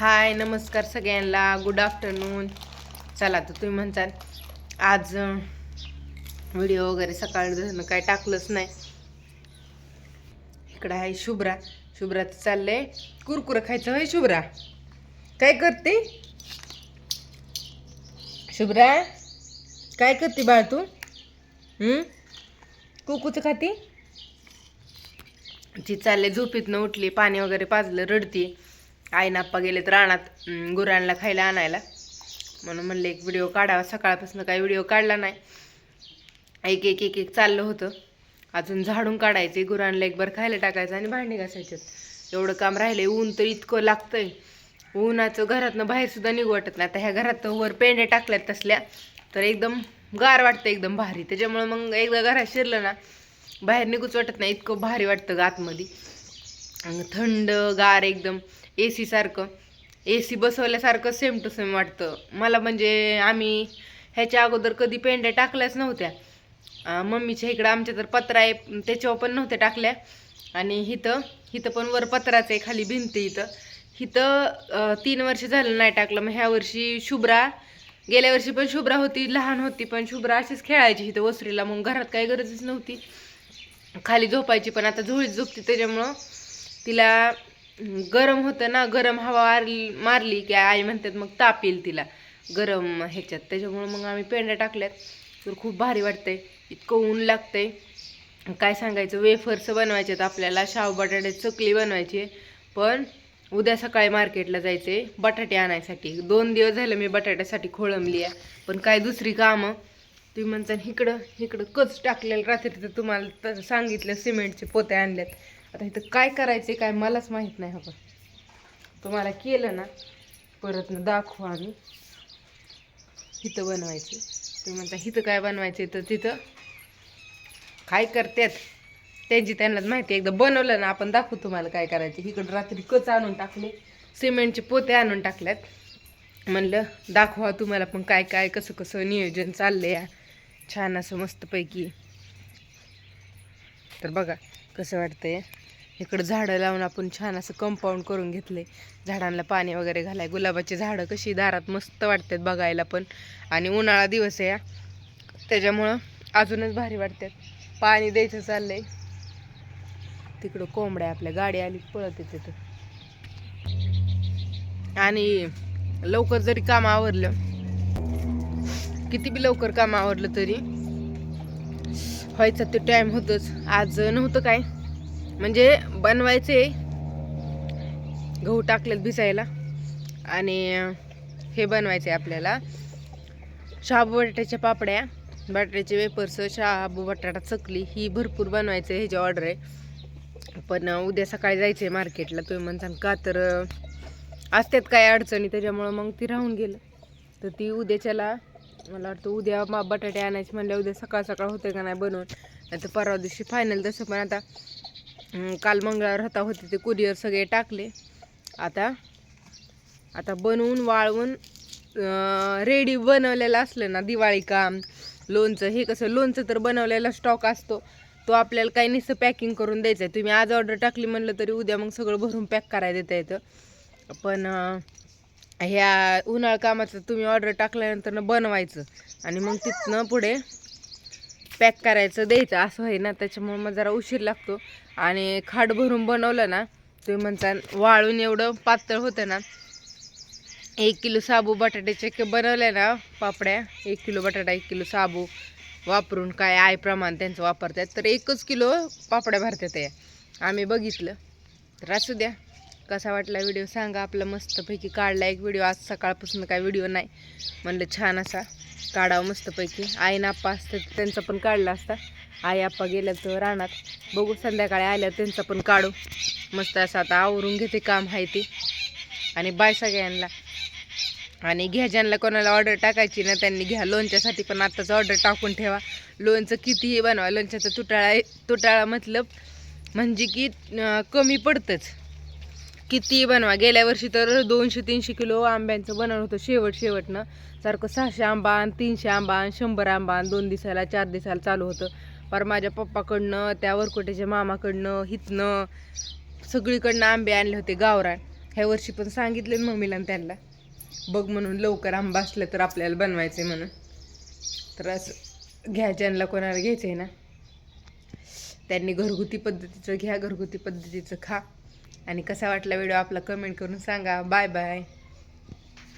हाय नमस्कार सगळ्यांना. Good afternoon चला तर तुम्ही म्हणताल आज व्हिडिओ वगैरे सकाळ काय टाकलंच नाही. इकडं आहे शुभ्रा. शुभ्राचं चाललंय. कुरकुरं खायचं होय शुभ्रा? काय करते? शुभ्रा काय करते बाळ तू? कुकूचं खाती? ती चालले झोपीतनं उठली पाणी वगैरे पाजलं रडती आई नाप्पा गेलेत रानात गुरांना खायला आणायला. म्हणून म्हणलं एक व्हिडिओ काढावा सकाळपासून काही व्हिडिओ काढला नाही. एक एक एक एक चाललं होतं. अजून झाडून काढायचे गुरांना एक बरं खायला टाकायचं आणि भांडी घासायच्यात एवढं काम राहिलं ऊन तर इतकं लागतंय. उन्हाचं घरातनं बाहेरसुद्धा निघू वाटत नाही. आता ह्या घरात वर पेंड्या टाकल्यात तसल्या तर एकदम गार वाटतं एकदम भारी. त्याच्यामुळं मग एकदा घरात शिरलं ना बाहेर निघूच वाटत नाही इतकं भारी वाटतं आतमध्ये. थंड गार एकदम ए सी सारखं. ए सी बसवल्यासारखं सेम टू सेम वाटतं. मला म्हणजे आम्ही ह्याच्या अगोदर कधी पेंड्या टाकल्याच नव्हत्या. मम्मीच्या इकडं आमच्या तर पत्रा आहे त्याच्यावर पण नव्हत्या टाकल्या. आणि हिथं हिथं पण वर पत्राचं आहे खाली भिंती इथं. हिथं तीन वर्ष झालं नाही टाकलं. मग ह्या वर्षी शुभ्रा गेल्या वर्षी पण शुभ्रा होती लहान होती पण शुभ्रा अशीच खेळायची इथं वसरीला मग घरात काही गरजच नव्हती. खाली झोपायची पण आता झोळीत झोपते त्याच्यामुळं तिला गरम होतं ना गरम हवा मारली मारली की आई म्हणतात मग ताप येईल तिला. गरम ह्याच्यात. त्याच्यामुळं मग आम्ही पेंड्या टाकल्यात. तर खूप भारी वाटतंय. इतकं ऊन लागतंय. काय सांगायचं वेफर्स बनवायचे आहेत आपल्याला. शाव बटाट्यात चकली बनवायची. पण उद्या सकाळी मार्केटला जायचे बटाटे आणायसाठी. दोन दिवस झाले मी बटाट्यासाठी खोळंबली आहे. पण काय दुसरी कामं? तुम्ही म्हणता इकडं इकडं कच टाकलेलं रात्री तर तुम्हाला तर सांगितलं सिमेंटचे पोते आणल्यात. आता इथं काय करायचे काय मलाच माहीत नाही हवं तुम्हाला केलं ना परत ना दाखवू आम्ही. इथं बनवायचे. तुम्ही म्हणता इथं काय बनवायचे तर तिथं काय करतात त्यांची त्यांनाच माहिती एकदा बनवलं ना आपण दाखवू तुम्हाला काय करायचं इकडं रात्री कच आणून टाकले सिमेंटचे पोते आणून टाकल्यात. म्हणलं दाखवा तुम्हाला पण काय काय कसं कसं नियोजन चाललं या. छान असं मस्तपैकी. तर बघा कसं वाटतंय? इकडं झाडं लावून आपण छान असं कंपाऊंड करून घेतले झाडांना पाणी वगैरे घालाय. गुलाबाची झाडं कशी दारात मस्त वाटतात बघायला पण. आणि उन्हाळा दिवस आहे त्याच्यामुळं अजूनच भारी वाटतात. पाणी द्यायचं चाललंय. तिकडं कोंबड्या आपल्या गाडी आली पळत येते आणि लवकर जरी काम आवरलं किती बी लवकर काम आवरलं तरी व्हायचा ते टाईम होतंच. आज नव्हतं काय. म्हणजे बनवायचे. गहू टाकलेत भिसायला आणि हे बनवायचे आपल्याला. शाबू बटाट्याच्या पापड्या बटाट्याचे वेपर्स शाबू बटाटा चकली ही भरपूर बनवायचं ह्याची ऑर्डर आहे. पण उद्या सकाळी जायचं आहे मार्केटला तुम्ही म्हणसान का तर असतात काय अडचणी. त्याच्यामुळं मग ती राहून गेलं. तर ती उद्याच्याला मला वाटतं उद्या मा बटाटे आणायचे म्हणल्या उद्या सकाळ सकाळ होते का नाही बनवून. नाही तर परवा दिवशी फायनल तसं पण आता काल मंगळवार होता होते ते कुरिअर सगळे टाकले. आता आता बनवून वाळवून रेडी बनवलेलं असलं ना दिवाळी काम लोणचं हे कसं लोणचं तर बनवलेला स्टॉक असतो. तो आपल्याला काही नुसतं पॅकिंग करून द्यायचं आहे तुम्ही आज ऑर्डर टाकली म्हणलं तरी उद्या मग सगळं भरून पॅक करायला देता येतं. पण ह्या उन्हाळ कामाचं तुम्ही ऑर्डर टाकल्यानंतर बनवायचं. आणि मग तिथनं पुढे पॅक करायचं द्यायचं. असं आहे ना त्याच्यामुळे मग जरा उशीर लागतो. आणि खाड भरून बनवलं ना तुम्ही म्हणता वाळून एवढं पातळ होतं ना एक किलो साबू बटाट्याचे के बनवले ना पापड्या एक किलो बटाटा एक किलो साबू वापरून काय आय प्रमाण त्यांचं वापरतात तर एकच किलो पापड्या भरतात या आम्ही बघितलं. तर असू द्या. कसा वाटला व्हिडिओ सांगा. आपला मस्तपैकी काढला एक व्हिडिओ. आज सकाळपासून काय व्हिडिओ नाही. म्हणलं छान असा काढावं मस्तपैकी. आई नाप्पा असतात त्यांचा पण काढला असता. आई आप्पा गेल्या तर रानात बघू संध्याकाळी आल्या त्यांचा पण काढू. मस्त असं आता आवरून घेते काम आहे ते. आणि बाय सगळ्यांना. आणि घ्या ज्यांना कोणाला ऑर्डर टाकायची ना त्यांनी घ्या. लोणच्यासाठी पण आत्ताच ऑर्डर टाकून ठेवा. लोणचं कितीही बनवा. लोणच्याचा तुटाळा तुटाळा मतलब म्हणजे की कमी पडतंच. किती बनवा? गेल्या वर्षी तर दोनशे तीनशे किलो आंब्यांचं बनवलं होतं शेवट शेवटनं. सारखं सहाशे आंबा आणि तीनशे आंबा आणि शंभर आंबा आणि दोन दिसायला चार दिवसाला चालू होतं. पर माझ्या पप्पाकडनं त्या वरकोट्याच्या मामाकडनं हितनं सगळीकडनं आंबे आणले होते गावरान. ह्या वर्षी पण सांगितले मम्मीला त्यांना. बघ म्हणून लवकर आंबा असलं तर आपल्याला बनवायचे म्हणून. तर असं घ्या ज्यांना कोणाला घ्यायचं आहे ना. त्यांनी घरगुती पद्धतीचं घ्या घरगुती पद्धतीचं खा. आणि कसा वाटला व्हिडिओ आपला कमेंट करून सांगा. Bye bye.